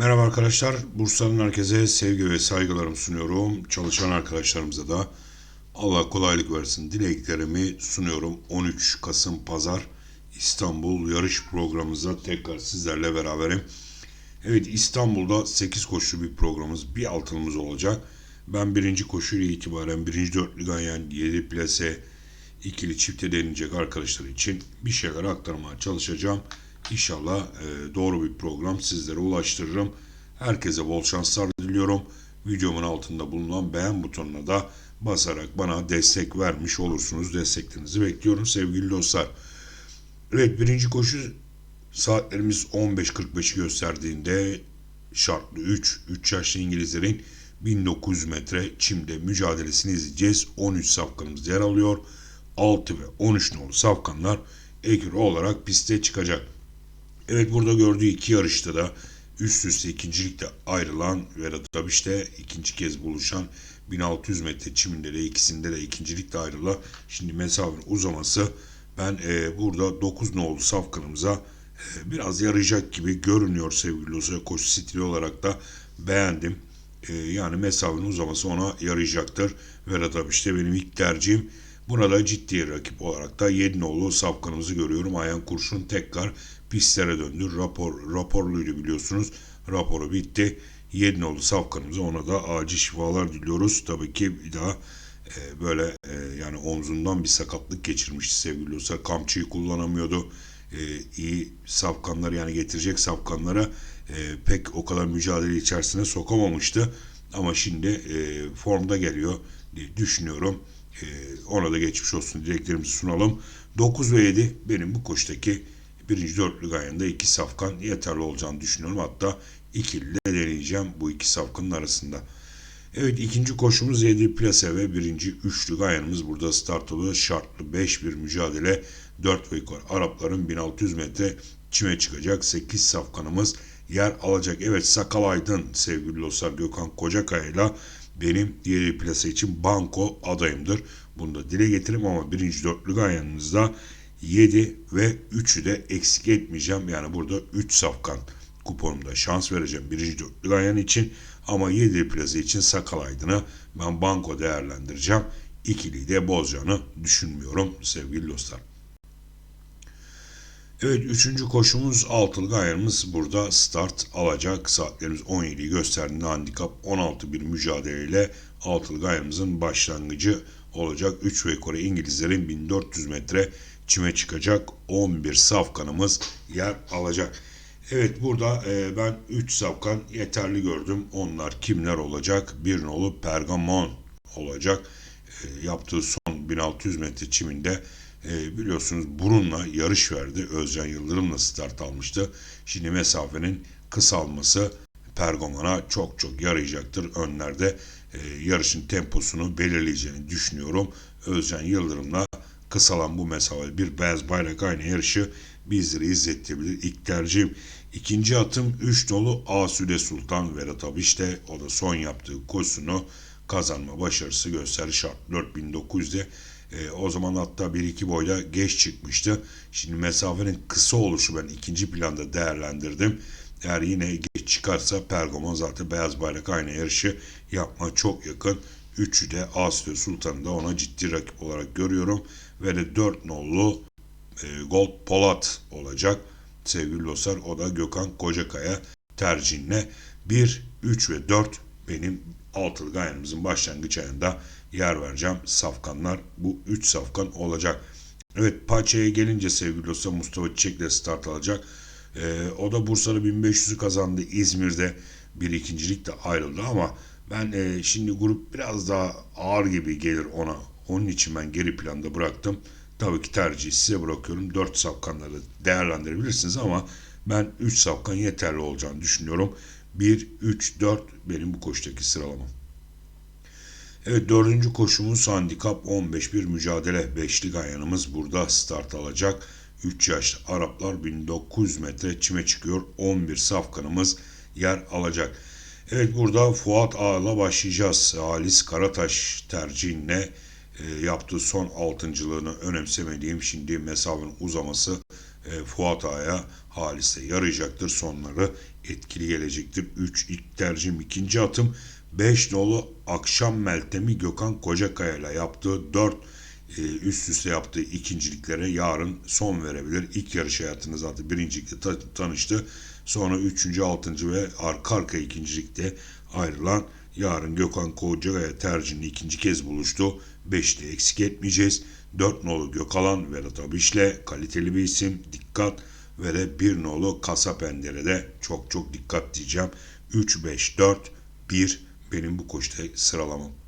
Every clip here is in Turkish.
Merhaba arkadaşlar. Bursa'nın herkese sevgi ve saygılarımı sunuyorum. Çalışan arkadaşlarımıza da Allah kolaylık versin dileklerimi sunuyorum. 13 Kasım Pazar İstanbul yarış programımızda tekrar sizlerle beraberim. Evet İstanbul'da 8 koşulu bir programımız, bir altınımız olacak. Ben birinci koşuyla itibaren birinci dörtlü ganyan 7 plase ikili çifte denilecek arkadaşlar için bir şeyler aktarmaya çalışacağım. İnşallah e, doğru bir program sizlere ulaştırırım. Herkese bol şanslar diliyorum. Videomun altında bulunan beğen butonuna da basarak bana destek vermiş olursunuz. Desteklerinizi bekliyorum sevgili dostlar. Evet birinci koşu saatlerimiz 15.45'i gösterdiğinde şartlı 3, 3 yaşlı İngilizlerin 1900 metre çimde mücadelesini izleyeceğiz. 13 safkanımız yer alıyor. 6 ve 13 nolu safkanlar ekür olarak piste çıkacak. Evet burada gördüğü iki yarışta da üst üste ikincilikte ayrılan ve tabii işte ikinci kez buluşan 1600 metre çiminde de ikisinde de ikincilikte ayrılan şimdi mesafenin uzaması ben e, burada 9 nolu safkanımıza e, biraz yarayacak gibi görünüyor sevgili dostlar. Koşu stili olarak da beğendim. E, yani mesafenin uzaması ona yarayacaktır. Ve tabii işte benim ilk tercihim Buna da ciddi rakip olarak da Yedinoğlu safkanımızı görüyorum. Ayhan Kurşun tekrar pistlere döndü. Rapor, raporluydu biliyorsunuz. Raporu bitti. Yedinoğlu safkanımıza ona da acil şifalar diliyoruz. Tabii ki bir daha e, böyle e, yani omzundan bir sakatlık geçirmişti sevgili dostlar. Kamçıyı kullanamıyordu. E, iyi safkanları yani getirecek safkanlara e, pek o kadar mücadele içerisine sokamamıştı. Ama şimdi e, formda geliyor diye düşünüyorum. Ee, ona da geçmiş olsun dileklerimizi sunalım. 9 ve 7 benim bu koştaki birinci dörtlü gayında iki safkan yeterli olacağını düşünüyorum. Hatta ikili de deneyeceğim bu iki safkanın arasında. Evet ikinci koşumuz 7 plase ve birinci üçlü gayanımız burada start oluyor. Şartlı 5 bir mücadele 4 ve yukarı Arapların 1600 metre çime çıkacak. 8 safkanımız yer alacak. Evet Sakal Aydın sevgili dostlar Gökhan Kocakaya ile benim diğer plase için banko adayımdır. Bunu da dile getiririm ama birinci dörtlü ganyanınızda 7 ve 3'ü de eksik etmeyeceğim. Yani burada 3 safkan kuponumda şans vereceğim birinci dörtlü ganyan için. Ama 7 plase için Sakal Aydın'ı ben banko değerlendireceğim. İkiliyi de bozacağını düşünmüyorum sevgili dostlar. Evet üçüncü koşumuz altılı ayarımız burada start alacak. Saatlerimiz 17'yi gösterdiğinde handikap 16 bir mücadeleyle altılı ayarımızın başlangıcı olacak. 3 ve yukarı İngilizlerin 1400 metre çime çıkacak 11 safkanımız yer alacak. Evet burada e, ben 3 safkan yeterli gördüm. Onlar kimler olacak? Bir nolu Pergamon olacak. E, yaptığı son 1600 metre çiminde e, biliyorsunuz burunla yarış verdi. Özcan Yıldırım'la start almıştı. Şimdi mesafenin kısalması Pergamon'a çok çok yarayacaktır. Önlerde e, yarışın temposunu belirleyeceğini düşünüyorum. Özcan Yıldırım'la kısalan bu mesafe bir beyaz bayrak aynı yarışı bizlere izlettirebilir. İlk tercihim ikinci atım 3 dolu Asude Sultan Vedat abi işte o da son yaptığı koşusunu kazanma başarısı gösterdi şart 4900'de e, o zaman hatta 1-2 boyda geç çıkmıştı. Şimdi mesafenin kısa oluşu ben ikinci planda değerlendirdim. Eğer yine geç çıkarsa Pergamon zaten beyaz bayrak aynı yarışı yapma çok yakın. Üçü de Asya Sultan'ı da ona ciddi rakip olarak görüyorum. Ve de 4 nolu e, Gold Polat olacak. Sevgili dostlar o da Gökhan Kocakaya tercihine 1, 3 ve 4 benim altılı gayanımızın başlangıç ayında yer vereceğim. Safkanlar bu 3 safkan olacak. Evet Paça'ya gelince sevgili dostlar Mustafa Çiçek'le start alacak. Ee, o da Bursa'da 1500'ü kazandı. İzmir'de bir ikincilik de ayrıldı ama ben e, şimdi grup biraz daha ağır gibi gelir ona. Onun için ben geri planda bıraktım. Tabii ki tercihi size bırakıyorum. 4 safkanları değerlendirebilirsiniz ama ben 3 safkan yeterli olacağını düşünüyorum. 1, 3, 4 benim bu koştaki sıralamam. Evet dördüncü koşumuz handikap 15 bir mücadele. Beşli gayanımız burada start alacak. 3 yaşlı Araplar 1900 metre çime çıkıyor. 11 safkanımız yer alacak. Evet burada Fuat Ağa'la başlayacağız. Halis Karataş tercihine e, yaptığı son altıncılığını önemsemediğim şimdi mesafenin uzaması e, Fuat Ağa'ya Halis'e yarayacaktır. Sonları etkili gelecektir. 3 ilk tercihim ikinci atım. 5 nolu akşam Meltem'i Gökhan Kocakaya ile yaptığı 4 e, üst üste yaptığı ikinciliklere yarın son verebilir. İlk yarış hayatında zaten birincilikle ta- tanıştı. Sonra üçüncü, altıncı ve arka arka ikincilikte ayrılan yarın Gökhan Kocakaya tercihini ikinci kez buluştu. Beşli eksik etmeyeceğiz. Dört nolu Gökalan Vedat Abiş'le kaliteli bir isim. Dikkat ve de bir nolu Kasa Pendere'de çok çok dikkat diyeceğim. 3, 5, 4, 1 benim bu koşuda sıralamam.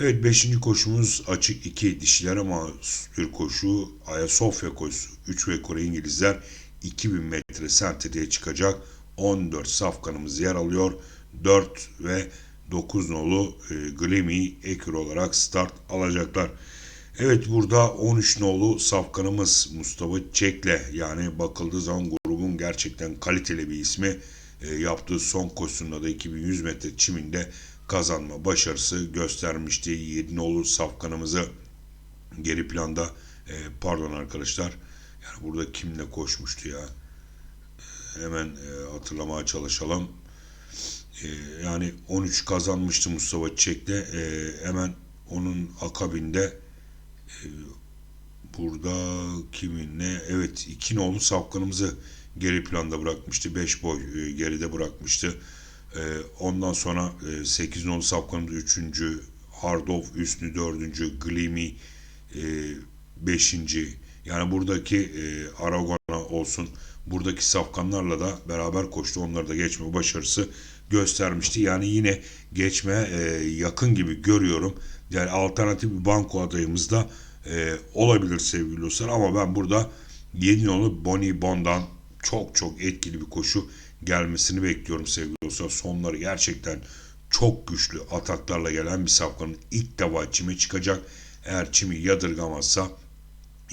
Evet 5. koşumuz açık 2 dişilere mahsus bir koşu. Ayasofya koşusu 3 ve Kore İngilizler 2000 metre sentreye çıkacak. 14 safkanımız yer alıyor. 4 ve 9 nolu e, Glimi Ekür olarak start alacaklar. Evet burada 13 nolu safkanımız Mustafa Çekle yani bakıldığı zaman grubun gerçekten kaliteli bir ismi e, yaptığı son koşusunda da 2100 metre çiminde kazanma başarısı göstermişti. 7 nolu safkanımızı geri planda e, pardon arkadaşlar yani burada kimle koşmuştu ya E, hemen e, hatırlamaya çalışalım. E, yani 13 kazanmıştı Mustafa Çek'le e, hemen onun akabinde e, burada kiminle evet iki nolu safkanımızı geri planda bırakmıştı. 5 boy e, geride bırakmıştı. E, ondan sonra e, 8 nolu safkanımız 3. Hardov üstünü 4. Glimi 5. Yani buradaki e, Aragona olsun buradaki safkanlarla da beraber koştu. Onları da geçme başarısı göstermişti. Yani yine geçme e, yakın gibi görüyorum. Yani alternatif bir banko adayımız da e, olabilir sevgili dostlar. Ama ben burada 7 nolu Bonnie Bond'dan çok çok etkili bir koşu gelmesini bekliyorum sevgili dostlar. Sonları gerçekten çok güçlü ataklarla gelen bir safkanın ilk defa çime çıkacak. Eğer çimi yadırgamazsa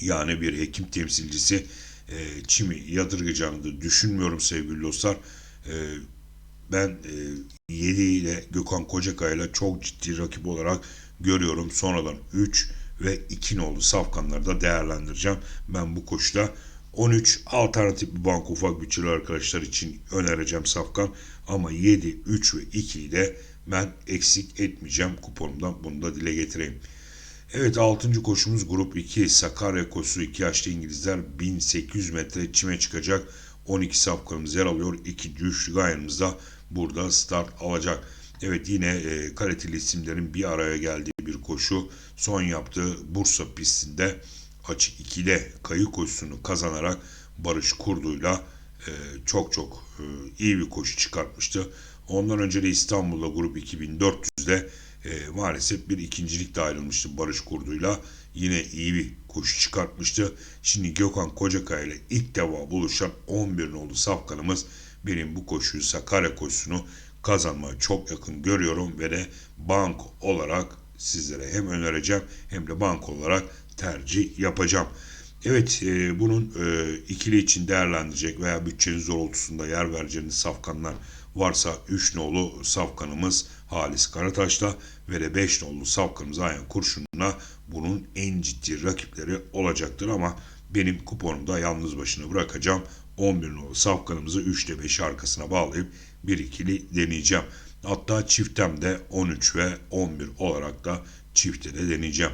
yani bir hekim temsilcisi e, çimi yadırgayacağını da düşünmüyorum sevgili dostlar. E, ben e, 7 ile Gökhan Kocakaya çok ciddi rakip olarak görüyorum. Sonradan 3 ve 2 nolu safkanları da değerlendireceğim. Ben bu koşuda 13 alternatif bir banko ufak bütçeli arkadaşlar için önereceğim safkan. Ama 7, 3 ve 2'yi de ben eksik etmeyeceğim kuponumdan bunu da dile getireyim. Evet 6. koşumuz grup 2 Sakarya koşusu 2 yaşlı İngilizler 1800 metre çime çıkacak. 12 safkanımız yer alıyor. İkinci üçlü gayrımız da burada start alacak. Evet yine e, kaliteli isimlerin bir araya geldiği bir koşu. Son yaptığı Bursa pistinde açık 2'de kayı koşusunu kazanarak Barış Kurdu'yla e, çok çok e, iyi bir koşu çıkartmıştı. Ondan önce de İstanbul'da grup 2400'de e, maalesef bir ikincilik de ayrılmıştı Barış Kurdu'yla. Yine iyi bir koşu çıkartmıştı. Şimdi Gökhan Kocakaya ile ilk defa buluşan 11 nolu safkanımız benim bu koşuyu Sakarya koşusunu kazanmaya çok yakın görüyorum ve de bank olarak sizlere hem önereceğim hem de bank olarak tercih yapacağım. Evet e, bunun e, ikili için değerlendirecek veya bütçeniz doğrultusunda yer vereceğiniz safkanlar varsa 3 nolu safkanımız Halis Karataş'la ve de 5 nolu safkanımız Ayhan Kurşun'la bunun en ciddi rakipleri olacaktır ama benim kuponumda yalnız başına bırakacağım. 11 nolu safkanımızı 3'te 5 arkasına bağlayıp bir ikili deneyeceğim. Hatta çiftemde 13 ve 11 olarak da çifte de deneyeceğim.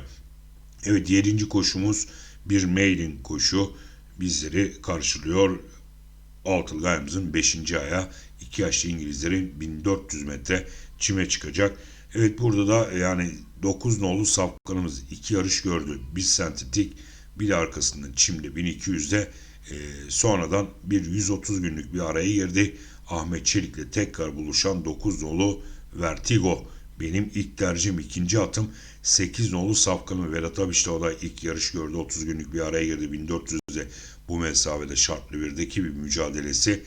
Evet 7. koşumuz bir mailin koşu bizleri karşılıyor. Altılı gayemizin 5. aya 2 yaşlı İngilizlerin 1400 metre çime çıkacak. Evet burada da yani 9 nolu safkanımız 2 yarış gördü. Bir sentetik bir de arkasından çimde 1200'de e, sonradan bir 130 günlük bir araya girdi. Ahmet Çelik'le tekrar buluşan 9 nolu Vertigo benim ilk tercihim ikinci atım 8 nolu safkanı Vedat da ilk yarış gördü. 30 günlük bir araya girdi 1400'de bu mesafede şartlı birdeki bir mücadelesi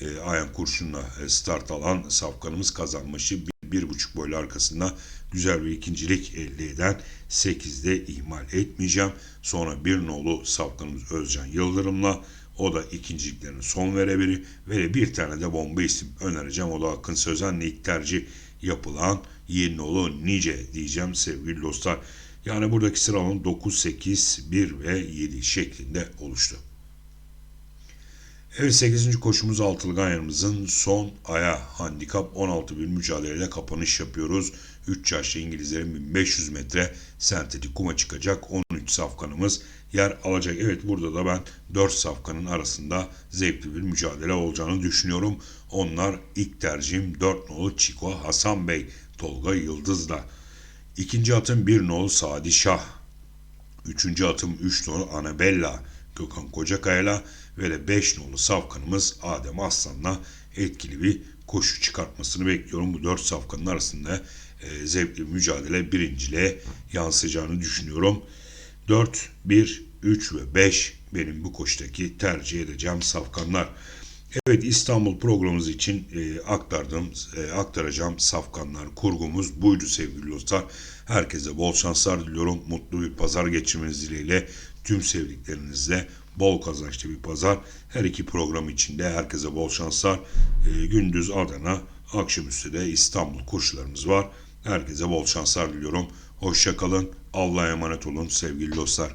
e, Ayan Kurşun'la e, start alan safkanımız kazanmışı bir, bir buçuk boylu arkasında güzel bir ikincilik elde eden 8'de ihmal etmeyeceğim. Sonra bir nolu safkanımız Özcan Yıldırım'la o da ikinciliklerin son verebilir ve bir tane de bomba isim önereceğim. O da Akın Sözen'le ilk tercih yapılan Yeninoğlu Nice diyeceğim sevgili dostlar. Yani buradaki sıralama 9, 8, 1 ve 7 şeklinde oluştu. Evet 8. koşumuz altılı ganyanımızın son aya handikap 16 bin mücadeleyle kapanış yapıyoruz. 3 yaşlı İngilizlerin 1500 metre sentetik kuma çıkacak 13 safkanımız yer alacak. Evet burada da ben 4 safkanın arasında zevkli bir mücadele olacağını düşünüyorum. Onlar ilk tercihim 4 nolu Çiko Hasan Bey Tolga Yıldız'la. İkinci atım 1 nolu Sadi Şah. Üçüncü atım 3 nolu Anabella Gökhan Kocakaya'la ve de 5 nolu safkanımız Adem Aslan'la etkili bir koşu çıkartmasını bekliyorum. Bu 4 safkanın arasında e, zevkli mücadele birinciliğe yansıyacağını düşünüyorum. 4, 1, 3 ve 5 benim bu koşudaki tercih edeceğim safkanlar. Evet İstanbul programımız için e, aktardığım, e, aktaracağım safkanlar kurgumuz buydu sevgili dostlar. Herkese bol şanslar diliyorum. Mutlu bir pazar geçirmeniz dileğiyle tüm sevdiklerinizle bol kazançlı bir pazar. Her iki program içinde herkese bol şanslar. E, gündüz Adana, akşamüstü de İstanbul koşularımız var. Herkese bol şanslar diliyorum. Hoşçakalın. Allah'a emanet olun sevgili dostlar.